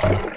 you.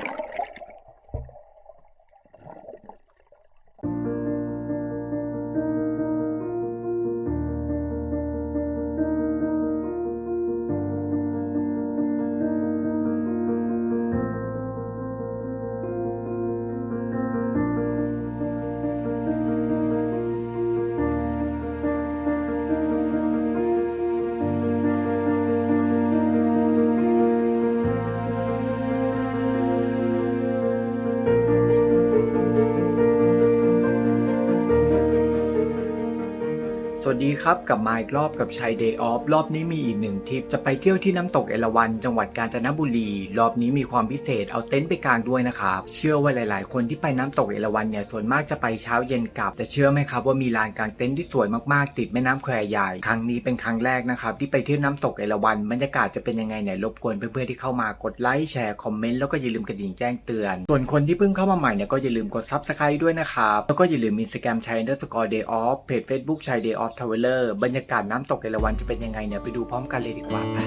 สวัสดีครับกลับมาอีกรอบกับชัยเดย์ออฟรอบนี้มีอีกหนึ่งทริปจะไปเที่ยวที่น้ำตกเอราวัณจังหวัดกาญจนบุรี รอบนี้มีความพิเศษเอาเต็นท์ไปกลางด้วยนะครับ เชื่อว่าหลาย ๆ คนที่ไปน้ำตกเอราวัณเนี่ยส่วนมากจะไปเช้าเย็นกลับแต่เชื่อไหมครับว่ามีลานกลางเต็นท์ที่สวยมาก ๆ ติดแม่น้ำแควใหญ่ครั้งนี้เป็นครั้งแรกนะครับที่ไปเที่ยวน้ำตกเอราวัณบรรยากาศจะเป็นยังไงเนี่ยรบกวนเพื่อน ๆ ที่เข้ามากดไลค์แชร์คอมเมนต์แล้วก็อย่าลืมกระดิ่งแจ้งเตือน ส่วนคนที่เพิ่งเข้ามาใหม่เนี่ยก็อย่าลืมกด subscribe ด้วยนะครับแล้วก็อย่าลืมอินสแกมชัย underscore day off เพจ Facebook ชัยทาวเวลเลอร์บรรยากาศน้ำตกเอราวันจะเป็นยังไงเนี่ยไปดูพร้อมกันเลยดีกว่าไป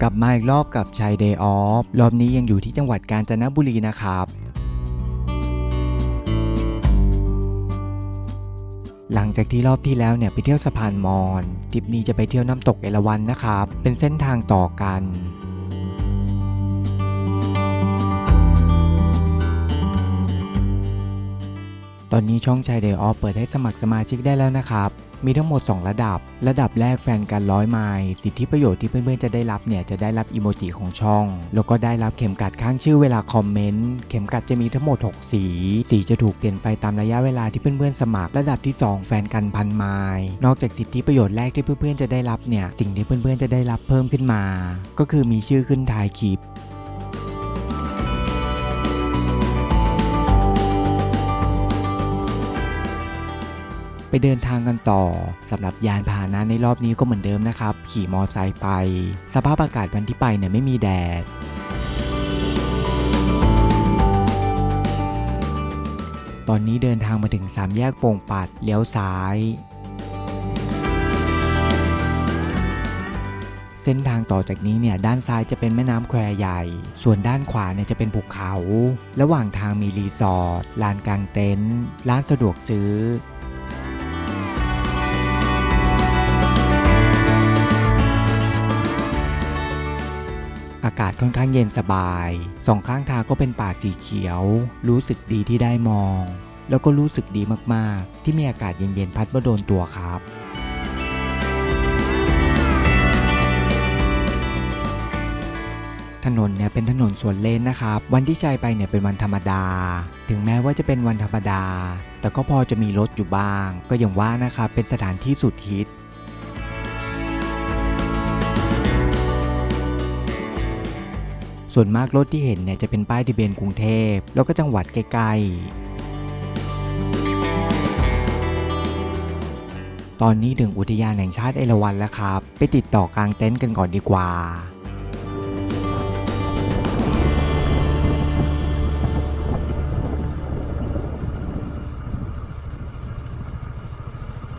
กลับมาอีกรอบกับชัยเดย์ออฟรอบนี้ยังอยู่ที่จังหวัดกาญจนบุรีนะครับ หลังจากที่รอบที่แล้วเนี่ยไปเที่ยวสะพานมอญทริปนี้จะไปเที่ยวน้ำตกเอราวัณนะครับ เป็นเส้นทางต่อกัน ตอนนี้ช่องชายเดย์ออฟเปิดให้สมัครสมาชิกได้แล้วนะครับ มีทั้งหมด 2 ระดับ ระดับแรกแฟนกันร้อยไมล์สิทธิประโยชน์ที่เพื่อนๆจะได้รับเนี่ยจะได้รับอีโมจิของช่อง แล้วก็ได้รับเข็มกัดข้างชื่อเวลาคอมเมนต์ เข็มกัดจะมีทั้งหมด 6 สี สีจะถูกเปลี่ยนไปตามระยะเวลาที่เพื่อนๆสมัคร ระดับที่ 2 แฟนกันพันไมล์นอกจากสิทธิประโยชน์แรกที่เพื่อนๆจะได้รับเนี่ยสิ่งที่เพื่อนๆจะได้รับเพิ่มขึ้นมา ก็คือมีชื่อขึ้นท้ายคลิป ไปเดินทางกันต่อสำหรับยานพาหนะในรอบนี้ก็เหมือนเดิมนะครับ ขี่มอไซค์ไป สภาพอากาศวันที่ไปเนี่ยไม่มีแดดตอนนี้เดินทางมาถึงสามแยกโป่งปัดเลี้ยวซ้าย เส้นทางต่อจากนี้เนี่ยด้านซ้ายจะเป็นแม่น้ำแควใหญ่ ส่วนด้านขวาเนี่ยจะเป็นภูเขา ระหว่างทางมีรีสอร์ทลานกลางเต็นท์ร้านสะดวกซื้อาศค่อนข้างเย็นสบาย สองข้างทางก็เป็นป่าสีเขียว รู้สึกดีที่ได้มอง แล้วก็รู้สึกดีมากๆ ที่มีอากาศเย็นๆพัดมาโดนตัวครับถนนเนี่ยเป็นถนนสวนเลนนะครับ วันที่ใจไปเนี่ยเป็นวันธรรมดา ถึงแม้ว่าจะเป็นวันธรรมดา แต่ก็พอจะมีรถอยู่บ้าง ก็อย่างว่านะครับเป็นสถานที่สุดฮิต ส่วนมากรถที่เห็นเนี่ยจะเป็นป้ายทะเบียนกรุงเทพ แล้วก็จังหวัดใกล้ๆ ตอนนี้ถึงอุทยานแห่งชาติเอราวัณแล้วครับ ไปติดต่อกางเต็นท์กันก่อนดีกว่า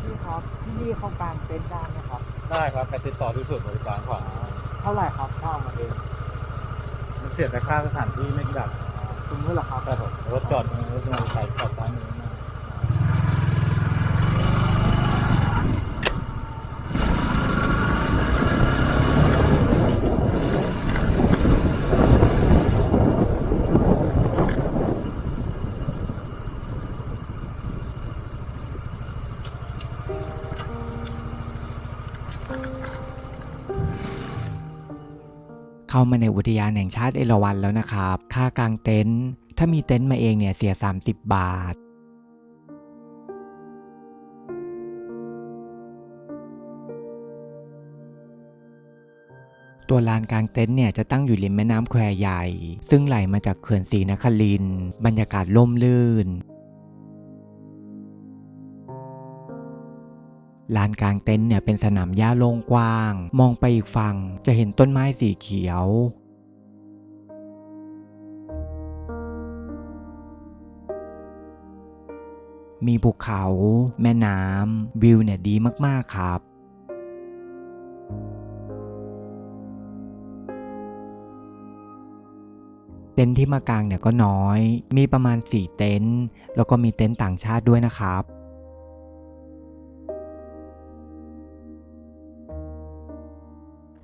พี่ครับที่นี่เขากางเต็นท์ได้ไหมครับ ได้ครับ ไปติดต่อที่ศูนย์บริการของเท่าไหร่ครับเข้ามาเอง มันเสียแต่ค่าสถานที่ไม่กี่บาทคุณเมื่อไหร่ครับแต่ผมรถจอดตรงนี้รถมอเตอร์ไซค์จอดซ้ายมือ เข้ามาในอุทยานแห่งชาติเอราวัณแล้วนะครับ ค่ากางเต็นท์ถ้ามีเต็นท์มาเองเนี่ยเสีย 30 บาทตัวลานกลางเต็นท์เนี่ยจะตั้งอยู่ริมแม่น้ำแควใหญ่ ซึ่งไหลมาจากเขื่อนศรีนครินทร์บรรยากาศร่มรื่น ลานกลางเต็นท์เนี่ยเป็นสนามหญ้าโล่งกว้าง มองไปอีกฝั่งจะเห็นต้นไม้สีเขียว มีภูเขา แม่น้ำวิวเนี่ยดีมากๆครับเต็นท์ที่มากางเนี่ยก็น้อย มีประมาณ 4 เต็นท์ แล้วก็มีเต็นท์ต่างชาติด้วยนะครับ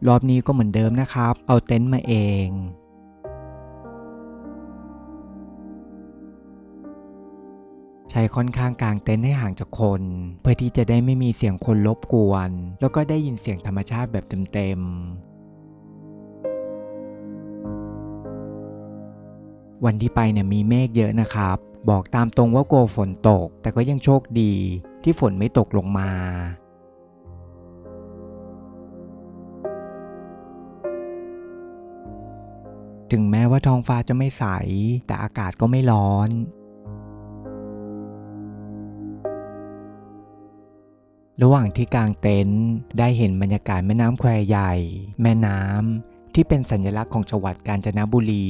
รอบนี้ก็เหมือนเดิมนะครับ เอาเต็นท์มาเองใช้ค่อนข้างกลางเต็นท์ให้ห่างจากคน เพื่อที่จะได้ไม่มีเสียงคนรบกวน แล้วก็ได้ยินเสียงธรรมชาติแบบเต็มๆ วันที่ไปเนี่ยมีเมฆเยอะนะครับ บอกตามตรงว่ากลัวฝนตก แต่ก็ยังโชคดีที่ฝนไม่ตกลงมา ถึงแม้ว่าท้องฟ้าจะไม่ใส แต่อากาศก็ไม่ร้อนระหว่างที่กางเต็นท์ได้เห็นบรรยากาศแม่น้ำแควใหญ่ แม่น้ำที่เป็นสัญลักษณ์ของจังหวัดกาญจนบุรี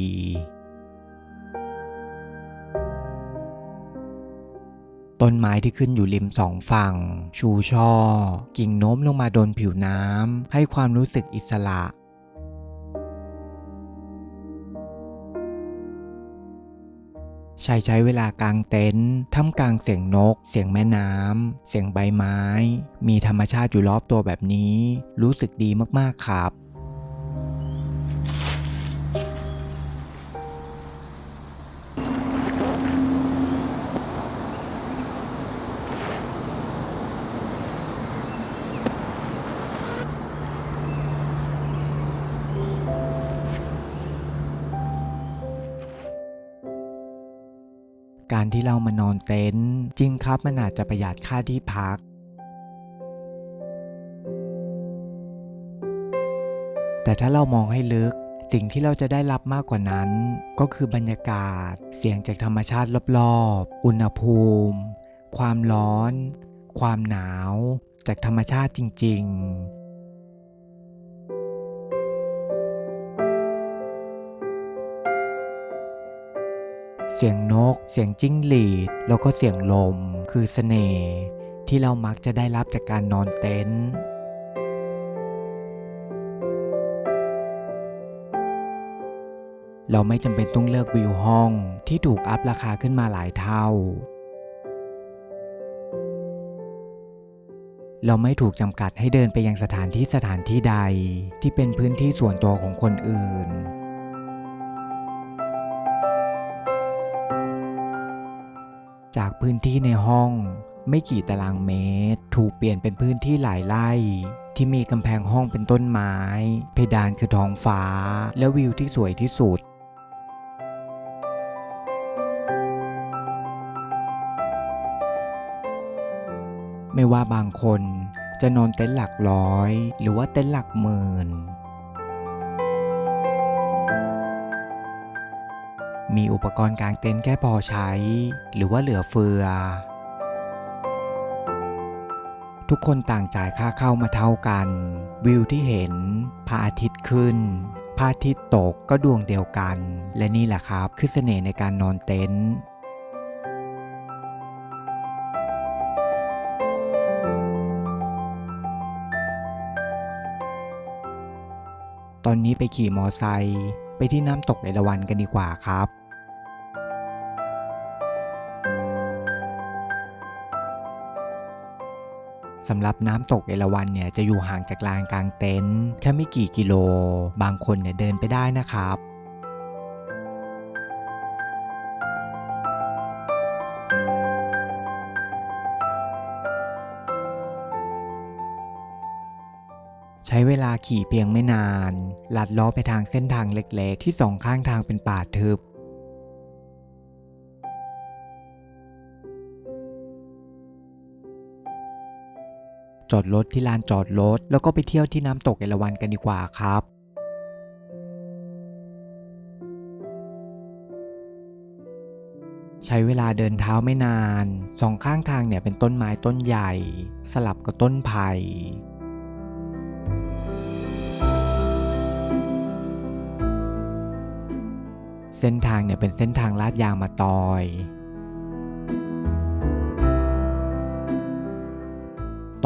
ต้นไม้ที่ขึ้นอยู่ริมสองฝั่ง ชูช่อ กิ่งโน้มลงมาโดนผิวน้ำให้ความรู้สึกอิสระ ชายใช้เวลากางเต็นท์ท่ามกลางเสียงนก เสียงแม่น้ำ เสียงใบไม้ มีธรรมชาติอยู่รอบตัวแบบนี้ รู้สึกดีมากๆครับ การที่เรามานอนเต็นท์จริงครับมันอาจจะประหยัดค่าที่พัก แต่ถ้าเรามองให้ลึกสิ่งที่เราจะได้รับมากกว่านั้น ก็คือบรรยากาศ เสียงจากธรรมชาติรอบๆ อุณหภูมิ ความร้อน ความหนาว จากธรรมชาติจริง ๆ เสียงนก เสียงจิ้งหรีด แล้วก็เสียงลม คือเสน่ห์ที่เรามักจะได้รับจากการนอนเต็นท์เราไม่จำเป็นต้องเลือกวิวห้องที่ถูกอัพราคาขึ้นมาหลายเท่า เราไม่ถูกจำกัดให้เดินไปยังสถานที่สถานที่ใดที่เป็นพื้นที่ส่วนตัวของคนอื่น จากพื้นที่ในห้อง ไม่กี่ตารางเมตร ถูกเปลี่ยนเป็นพื้นที่หลายไร่ที่มีกำแพงห้องเป็นต้นไม้ เพดานคือท้องฟ้า และวิวที่สวยที่สุดไม่ว่าบางคนจะนอนเต็นท์หลักร้อย หรือว่าเต็นท์หลักหมื่น มีอุปกรณ์กางเต็นท์แค่พอใช้ หรือว่าเหลือเฟือ ทุกคนต่างจ่ายค่าเข้ามาเท่ากัน วิวที่เห็นพระอาทิตย์ขึ้นพระอาทิตย์ตกก็ดวงเดียวกัน และนี่แหละครับคือเสน่ห์ในการนอนเต็นท์ตอนนี้ไปขี่มอไซค์ไปที่น้ำตกเอราวัณกันดีกว่าครับ สำหรับน้ำตกเอราวัณเนี่ยจะอยู่ห่างจากลานกลางเต็นท์แค่ไม่กี่กิโล บางคนเนี่ยเดินไปได้นะครับใช้เวลาขี่เพียงไม่นาน ลัดล้อไปทางเส้นทางเล็กๆ ที่สองข้างทางเป็นป่าทึบ จอดรถที่ลานจอดรถ แล้วก็ไปเที่ยวที่น้ำตกเอราวัณกันดีกว่าครับใช้เวลาเดินเท้าไม่นาน สองข้างทางเนี่ยเป็นต้นไม้ต้นใหญ่ สลับกับต้นไผ่เส้นทางเนี่ยเป็นเส้นทางลาดยางมาตอย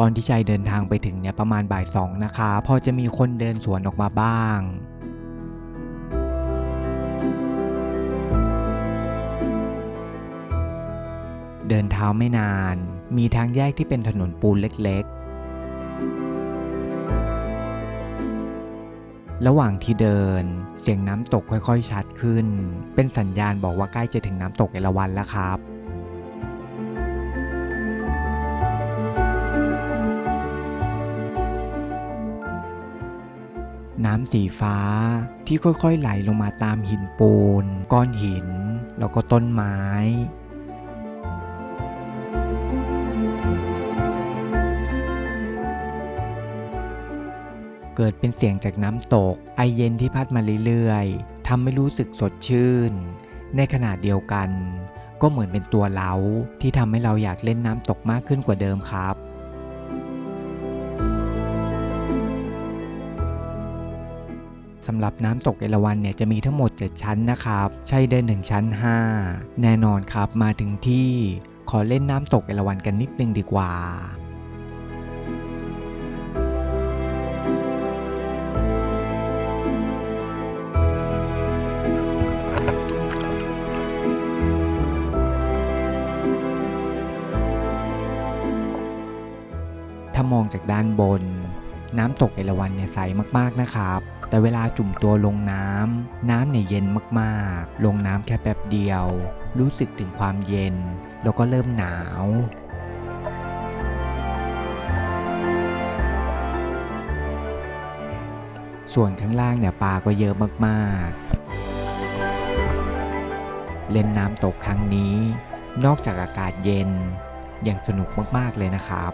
ตอนที่ชัยเดินทางไปถึงเนี่ยประมาณบ่ายสองนะคะ พอจะมีคนเดินสวนออกมาบ้างเดินเท้าไม่นาน มีทางแยกที่เป็นถนนปูนเล็กๆ ระหว่างที่เดิน เสียงน้ำตกค่อยๆ ชัดขึ้น เป็นสัญญาณบอกว่าใกล้จะถึงน้ำตกเอราวัณแล้วครับำสีฟ้าที่ค่อยๆไหลลงมาตามหินปูน ก้อนหิน แล้วก็ต้นไม้เกิดเป็นเสียงจากน้ำตก ไอเย็นที่พัดมาเรื่อยๆทำให้รู้สึกสดชื่น ในขณะเดียวกัน ก็เหมือนเป็นตัวเล้าที่ทำให้เราอยากเล่นน้ำตกมากขึ้นกว่าเดิมครับ สำหรับน้ำตกเอราวัณเนี่ยจะมีทั้งหมด 7 ชั้นนะครับใช่เดินถึงชั้น 5 แน่นอนครับมาถึงที่ขอเล่นน้ำตกเอราวัณกันนิดนึงดีกว่าถ้ามองจากด้านบน น้ำตกเอราวัณเนี่ยใสมากๆนะครับ แต่เวลาจุ่มตัวลงน้ำน้ำเนี่ยเย็นมากๆ ลงน้ำแค่แป๊บเดียว รู้สึกถึงความเย็น แล้วก็เริ่มหนาวส่วนข้างล่างเนี่ยปลาก็เยอะมากๆ เล่นน้ำตกครั้งนี้ นอกจากอากาศเย็นยังสนุกมากๆเลยนะครับ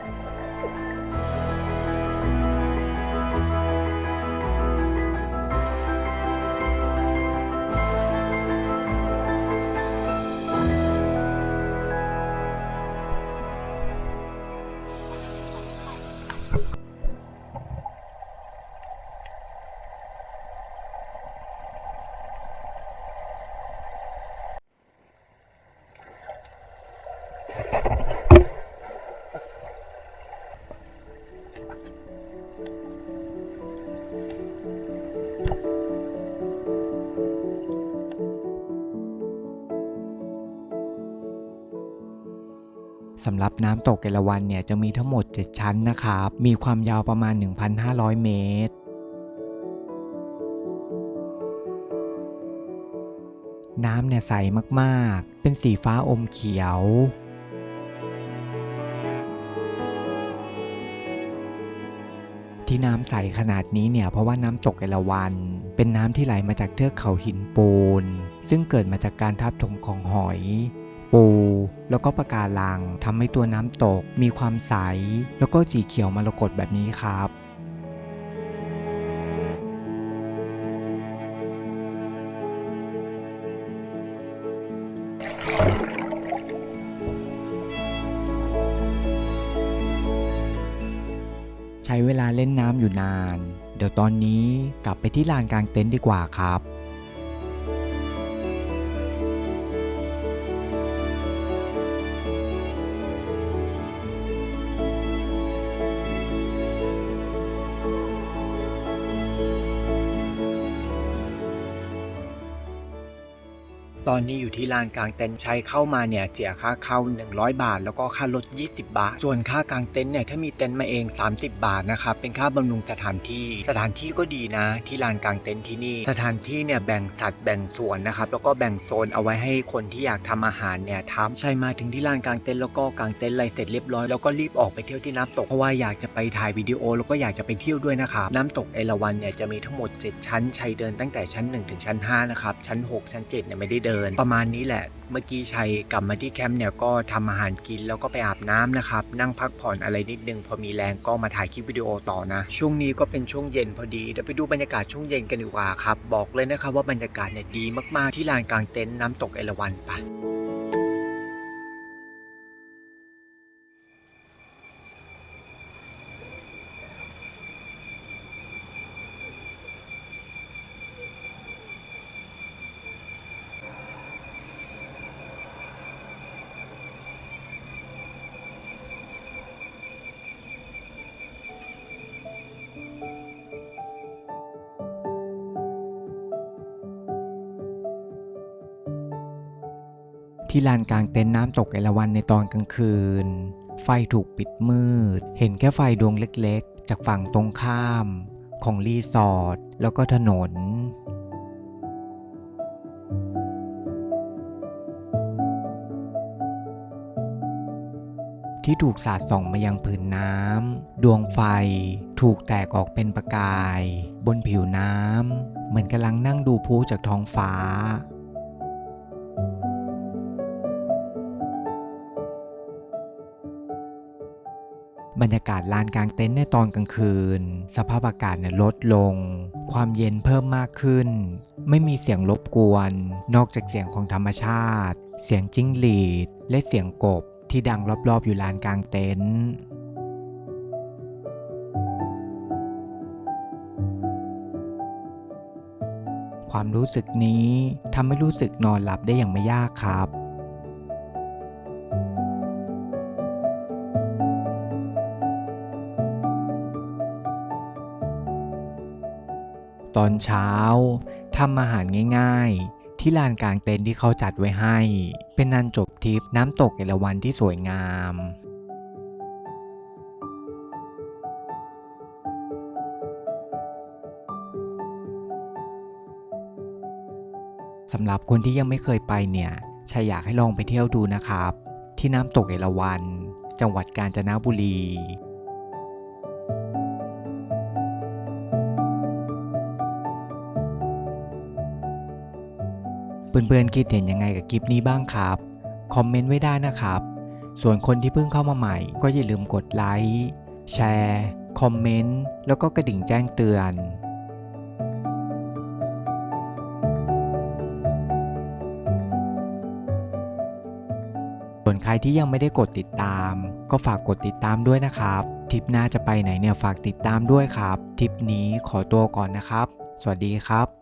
สำหรับน้ำตกเอราวัณเนี่ยจะมีทั้งหมด 7 ชั้นนะครับ มีความยาวประมาณ 1,500 เมตร น้ำเนี่ยใสมากๆ เป็นสีฟ้าอมเขียวที่น้ำใสขนาดนี้เนี่ยเพราะว่าน้ำตกเอราวัณเป็นน้ำที่ไหลมาจากเทือกเขาหินปูน ซึ่งเกิดมาจากการทับถมของหอย ปู แล้วก็ปะการังทำให้ตัวน้ำตกมีความใส แล้วก็สีเขียวมรกตแบบนี้ครับใช้เวลาเล่นน้ำอยู่นาน เดี๋ยวตอนนี้กลับไปที่ลานกลางเต็นท์ดีกว่าครับ ตอนนี้อยู่ที่ลานกลางเต็นท์ใช้เข้ามาเนี่ยเสียค่าเข้า 100 บาท แล้วก็ค่ารถ 20 บาท ส่วนค่ากลางเต็นท์เนี่ยถ้ามีเต็นท์มาเอง 30 บาทนะครับเป็นค่าบำรุงสถานที่ สถานที่ก็ดีนะ ที่ลานกลางเต็นท์ที่นี่ สถานที่เนี่ยแบ่งสัดแบ่งส่วนนะครับแล้วก็แบ่งโซนเอาไว้ให้คนที่อยากทำอาหารเนี่ยทำใช่มาถึงที่ลานกลางเต็นท์แล้วก็กลางเต็นท์อะไรเสร็จเรียบร้อยแล้วก็รีบออกไปเที่ยวที่น้ำตกเพราะว่าอยากจะไปถ่ายวิดีโอแล้วก็อยากจะไปเที่ยวด้วยนะครับน้ำตกเอราวัณเนี่ยจะมีทั้งหมด 7 ชั้นใชัยเดินตั้งแต่ชั้น 1 ถึงชั้น5นะครับชั้น 6 ชั้น7เนี่ยไม่ได้เดินประมาณนี้แหละ เมื่อกี้ชัยกลับมาที่แคมป์เนี่ยก็ทำอาหารกินแล้วก็ไปอาบน้ำนะครับ นั่งพักผ่อนอะไรนิดนึงพอมีแรงก็มาถ่ายคลิปวิดีโอต่อนะ ช่วงนี้ก็เป็นช่วงเย็นพอดีเดี๋ยวไปดูบรรยากาศช่วงเย็นกันดีกว่าครับ บอกเลยนะครับว่าบรรยากาศเนี่ยดีมากๆที่ลานกลางเต็นท์น้ำตกเอราวัณไปะ ที่ลานกลางเต็นท์น้ำตกเอราวัณในตอนกลางคืน ไฟถูกปิดมืด เห็นแค่ไฟดวงเล็กๆ จากฝั่งตรงข้ามของรีสอร์ทแล้วก็ถนน ที่ถูกสาดส่องมายังผืนน้ำดวงไฟถูกแตกออกเป็นประกาย บนผิวน้ำเหมือนกำลังนั่งดูพลุจากท้องฟ้า บรรยากาศลานกลางเต็นท์ในตอนกลางคืน สภาพอากาศเนี่ยลดลง ความเย็นเพิ่มมากขึ้น ไม่มีเสียงรบกวน นอกจากเสียงของธรรมชาติ เสียงจิ้งหรีด และเสียงกบที่ดังรอบๆอยู่ลานกลางเต็นท์ความรู้สึกนี้ทำให้รู้สึกนอนหลับได้อย่างไม่ยากครับ ตอนเช้าทำอาหารง่ายๆ ที่ลานกลางเต็นท์ที่เขาจัดไว้ให้ เป็นนันจบทริปน้ำตกเอราวัณที่สวยงามสำหรับคนที่ยังไม่เคยไปเนี่ยชายอยากให้ลองไปเที่ยวดูนะครับ ที่น้ำตกเอราวัณจังหวัดกาญจนบุรี เพื่อนๆคิดเห็นยังไงกับคลิปนี้บ้างครับ คอมเมนต์ไว้ได้นะครับ ส่วนคนที่เพิ่งเข้ามาใหม่ ก็อย่าลืมกดไลค์แชร์คอมเมนต์แล้วก็กระดิ่งแจ้งเตือนส่วนใครที่ยังไม่ได้กดติดตาม ก็ฝากกดติดตามด้วยนะครับทริปหน้าจะไปไหนเนี่ยฝากติดตามด้วยครับทริปนี้ขอตัวก่อนนะครับ สวัสดีครับ